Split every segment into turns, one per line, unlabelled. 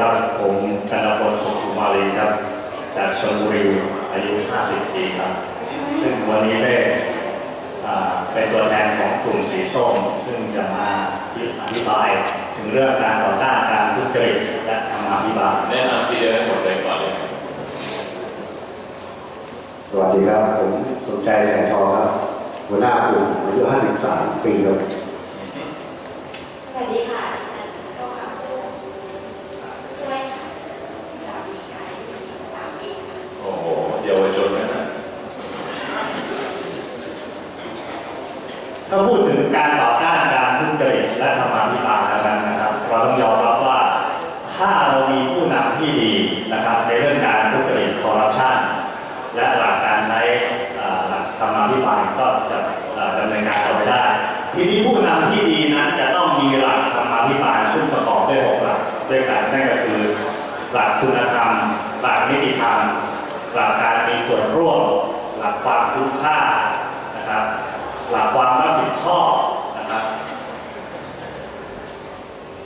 ครับ ผมธนพลสุขุมาลีครับ จากชลบุรีอายุ 50 ปีครับ ซึ่งวันนี้ได้อ่าเป็นตัวแทนของกลุ่มสีส้ม ซึ่งจะมาอธิบายถึงเรื่องการต่อต้านการทุจริตและธรรมาภิบาล
แนะนำทีเดียวให้หมดเลยก่อนเลยครับ
สวัสดีครับ ผมสมชายแสงทองครับ หัวหน้ากลุ่มอายุ 53 ปีครับ
สวัสดีค่ะดิฉันสีส้มค่ะช่วยค่ะสามีค่ะอายุ43ปีค่ะ
โอ้โหเยาวชนนะนะ
ถ้าพูดถึงการต่อต้านการทุจริตและธรรมาภิบาลแล้วนั้นนะครับ เราต้องยอมรับว่าถ้าเรามีผู้นำที่ดีนะครับ ในเรื่องการทุจริตคอร์รัปชันและหลักการใช้หลักธรรมาภิบาลก็จะดำเนินการต่อไปได้ ทีนี้ผู้นำที่ดีนั้นจะต้องมีหลักธรรมาภิบาลซึ่งประกอบด้วยหกหลักด้วยกันนั่นก็คือ หลักคุณธรรม หลักนิติธรรม หลักการมีส่วนร่วม หลักความคุ้มค่านะครับ หลักความรับผิดชอบนะครับ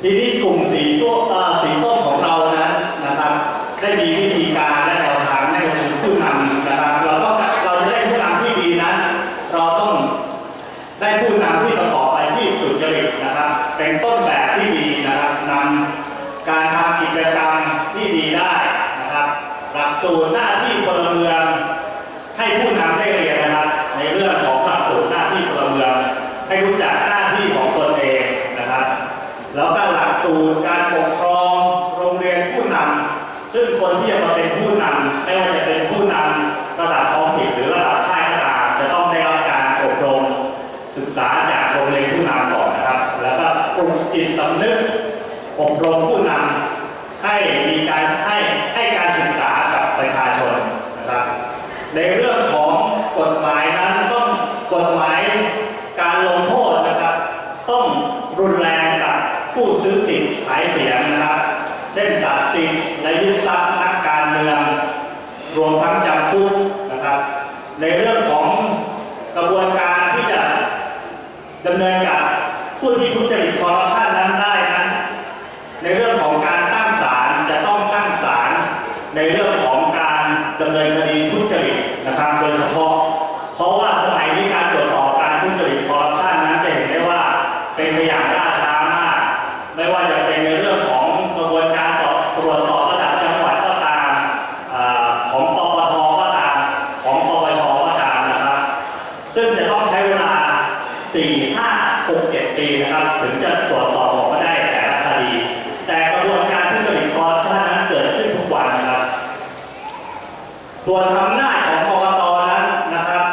ทีนี้กลุ่มสีส้มสีส้มของเรานั้นนะครับ ได้มีวิธีการและแนวทางนั่นก็คือผู้นำนะครับ เราต้องเราจะได้ผู้นำที่ดีนั้น เราต้องได้ผู้นำที่ประกอบอาชีพสุจริตนะครับ เป็นต้นแบบที่ดีนะครับนำการทำกิจกรรมที่ดีได้นะครับ หลักสูตรหน้าที่พลเมือง ให้ผู้นำได้เรียนนะครับ ในเรื่องของหลักสูตรหน้าที่พลเมือง ให้รู้จักหน้าที่ของตนเองนะครับ แล้วก็หลักสูตรการปกครองโรงเรียนผู้นำ ซึ่งคนที่จะมาเป็นผู้นำไม่ว่าจะเป็นผู้นำระดับท้องถิ่นหรือระดับชาติก็ตามจะต้องได้รับการอบรมศึกษาจากโรงเรียนผู้นำก่อนนะครับ แล้วก็ปลุกจิตสำนึกอบรมผู้นำให้มีการให้ให้การศึกษากับประชาชนนะครับ ในเรื่องของกฎหมายนั้นต้องกฎหมายการลงโทษนะครับ ต้องรุนแรงกับผู้ซื้อสิทธิ์ขายเสียงนะครับ เช่นตัดสิทธิ์และยึดทรัพย์นักการเมือง รวมทั้งจำคุกนะครับ ในเรื่อง 6 7 ปีนะครับ ถึงจะตรวจสอบออกมาได้แต่ละคดี แต่กระบวนการทุจริตคอร์รัปชันนั้นเกิดขึ้นทุกวันนะครับ ส่วนอำนาจของกกตนั้นนะครับ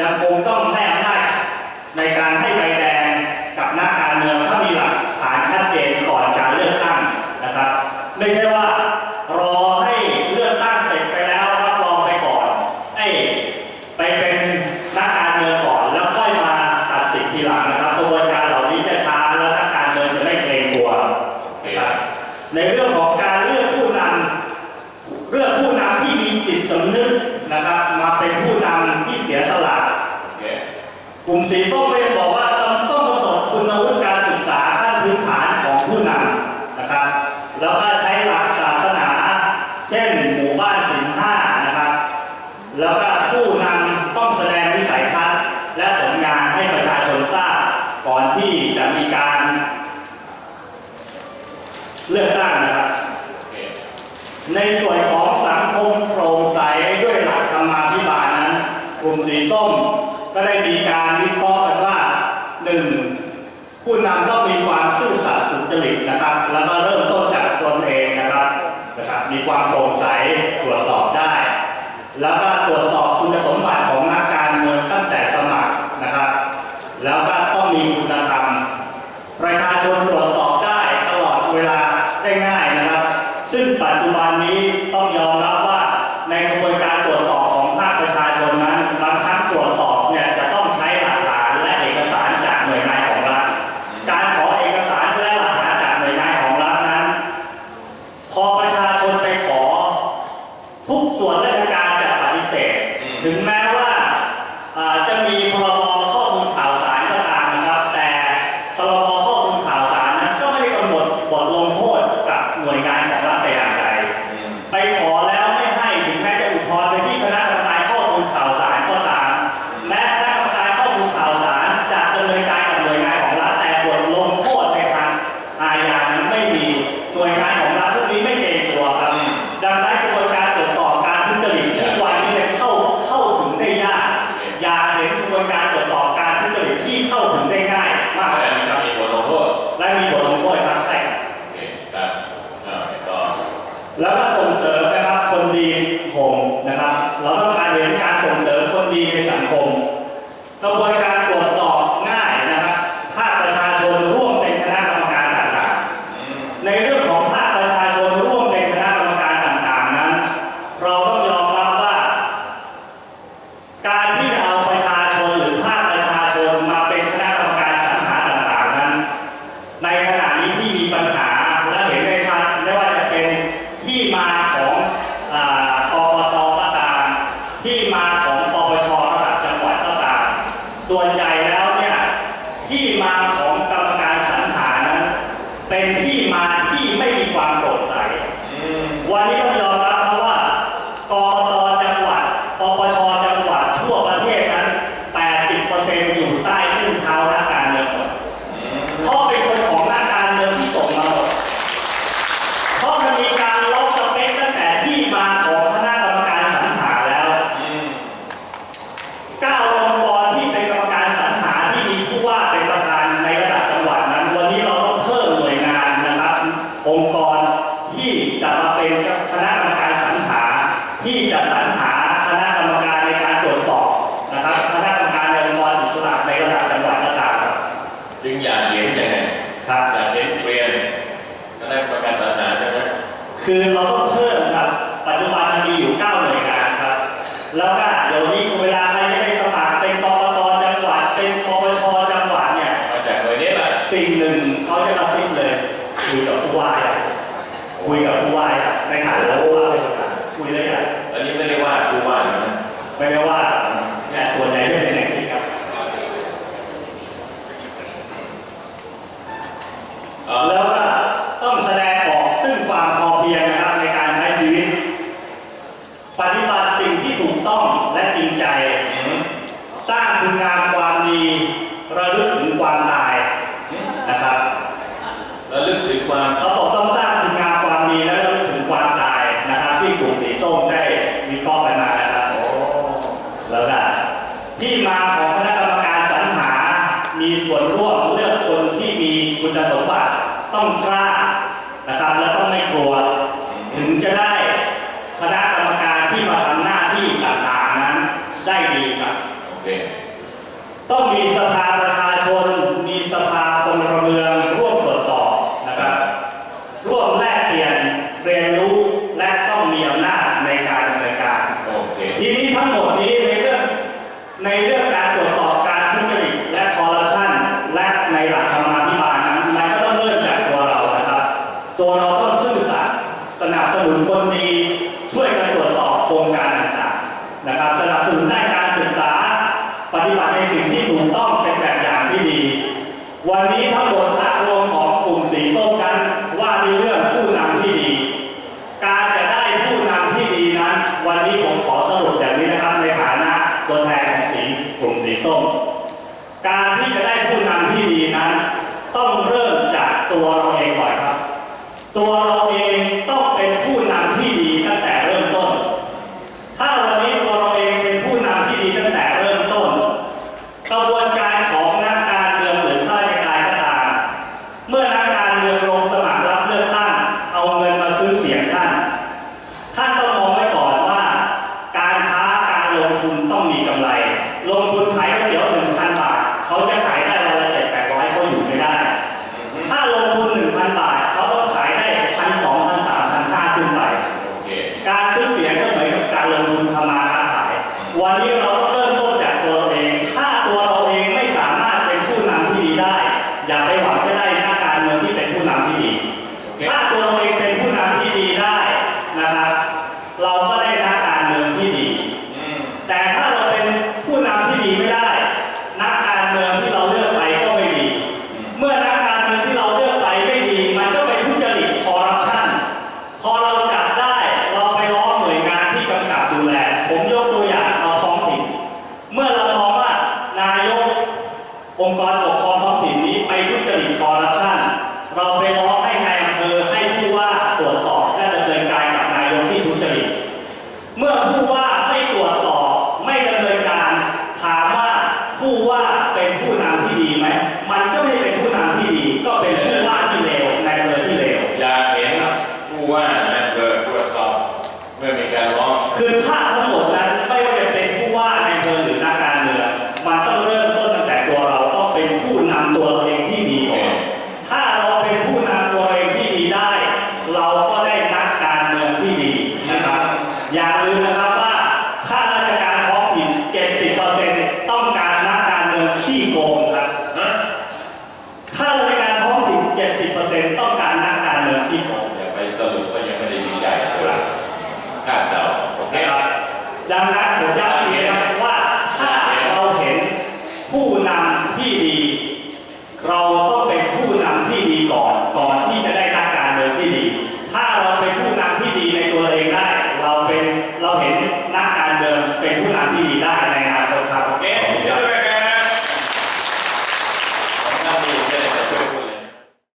ยังคงต้องให้อำนาจในการให้ใบแดงกับนักการเมืองถ้ามีหลักฐานชัดเจนก่อนการเลือกตั้งนะครับ ไม่ใช่ว่ารอให้เลือกตั้งเสร็จไปแล้วรับรองไปก่อนให้ไปเป็นนักการเมืองก่อนแล้วค่อยมาตัดสินทีหลังนะครับกระบวนการเหล่านี้จะช้าแล้วนักการเมืองจะไม่เกรงกลัวนะครับในเรื่องของการเลือกผู้นำ เลือกผู้นำที่มีจิตสำ นึกนะครับ มาเป็นผู้นำที่เสียสละ
โอเค
กลุ่มสีส้มก็ยังบอกว่าต้องต้องกำหนดคุณวุฒิการศึกษาขั้นพื้นฐานของผู้นำนะครับ แล้วก็ใช้หลักศาสนา เช่นหมู่บ้านสินห้านะครับ แล้วก็ผู้นำต้องแสดงวิสัยทัศน์และผลงานให้ประชาชนทราบก่อนที่จะมีการ เลือกตั้งนะครับ
โอเค
ในส่วนของ สีส้ม ก็ได้มีการวิเคราะห์กันว่าหนึ่งผู้นำต้องมีความซื่อสัตย์สุจริตนะครับาร
เห็นกระ
บวนการ 吗妈 ที่จะสรรหา คณะกรรมการสรรหา มีส่วนร่วมเลือกคนที่มีคุณสมบัติต้องกล้านะครับและต้องไม่กลัว ปฏิบัติในสิ่งที่ถูกต้องเป็นแบบอย่างที่ดี วันนี้ทั้งหมดภาพรวมของกลุ่มสีส้มกันว่าในเรื่องผู้นำที่ดี การจะได้ผู้นำที่ดีนั้น วันนี้ผมขอสรุปอย่างนี้นะครับในฐานะตัวแทนของสีกลุ่มสีส้ม การที่จะได้ผู้นำที่ดีนั้น ต้องเริ่มจากตัวเราเองก่อนครับ ตัวเรา อย่าไปหวังจะได้หน้าการเมืองที่เป็นผู้นำที่ดี ถ้าตัวเเองเป็นผู้ เป็นผู้นำที่ดีไหม มันก็ไม่เป็นผู้นำที่ดี
ก็เป็
นผู้ว่าที่เลวในายอำเภอที่เลว อยากเห็นผู้ว่าในอำเภอตรวจสอบเมื่อมีการร้องคือภาพทั้งหมดนั้นไม่ว่าจะเป็นผู้ว่าในายอำเภอหรือนักการเมืองมันต้องเริ่มต้นตั้งแต่
ตั
วเราต้องเป็นผู้นำตัวเองที่ดีก่
อนถ้าเราเป็นผู้นำตัวเองที่ดีได้ เรา
ก็ได้